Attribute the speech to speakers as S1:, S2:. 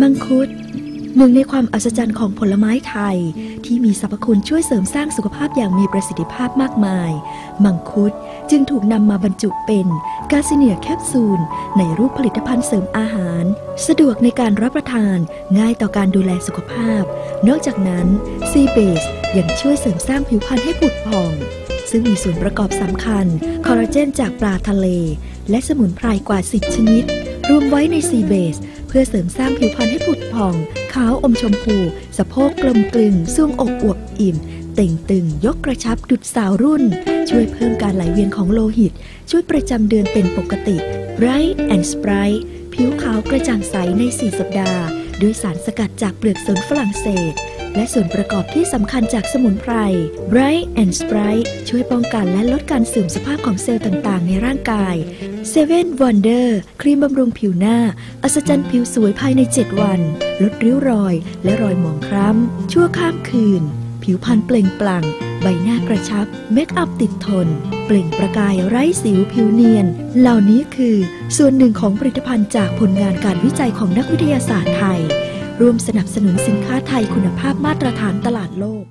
S1: มังคุด หนึ่งในความอัศจรรย์ของผลไม้ไทย ที่มีสรรพคุณช่วยเสริมสร้างสุขภาพอย่างมีประสิทธิภาพมากมาย มังคุดจึงถูกนำมาบรรจุเป็นกาซิเนียแคปซูล ในรูปผลิตภัณฑ์เสริมอาหาร สะดวกในการรับประทานง่ายต่อการดูแลสุขภาพ นอกจากนั้นซีเบสยังช่วยเสริมสร้างผิวพรรณให้ผุดผ่อง ซึ่งมีส่วนประกอบสำคัญ คอลลาเจนจากปลาทะเล และสมุนไพรกว่า 10 ชนิด รวมไว้ในซีเบส พื่อเสริมสร้างผิวพรรณให้ผุดผ่อง ขาวอมชมพู สะโพกกลมกลึงซ่วงอกอวบอิ่ม เต่งตึง ยกกระชับดุดสาวรุ่น ช่วยเพิ่มการไหลเวียนของโลหิต ช่วยประจำเดือนเป็นปกติ Bright and Sprite ผิวขาวกระจ่างใสใน 4 สัปดาห์ ด้วยสารสกัดจากเปลือกสนฝรั่งเศส และส่วนประกอบที่สำคัญจากสมุนไพร Bright and Sprite ช่วยป้องกันและลดการเสื่อมสภาพของเซลล์ต่างๆ ในร่างกาย Seven Wonder ครีมบำรุงผิวหน้า อัศจรรย์ผิวสวยภายใน 7 วัน ลดริ้วรอย และรอยหมองคล้ำ ชั่วข้ามคืน ผิวพรรณเปล่งปลั่ง ใบหน้ากระชับ เมคอัพติดทน เปล่งประกายไร้สิวผิวเนียน เหล่านี้คือ ส่วนหนึ่งของผลิตภัณฑ์จากผลงานการวิจัยของนักวิทยาศาสตร์ไทย ร่วมสนับสนุนสินค้าไทยคุณภาพมาตรฐานตลาดโลก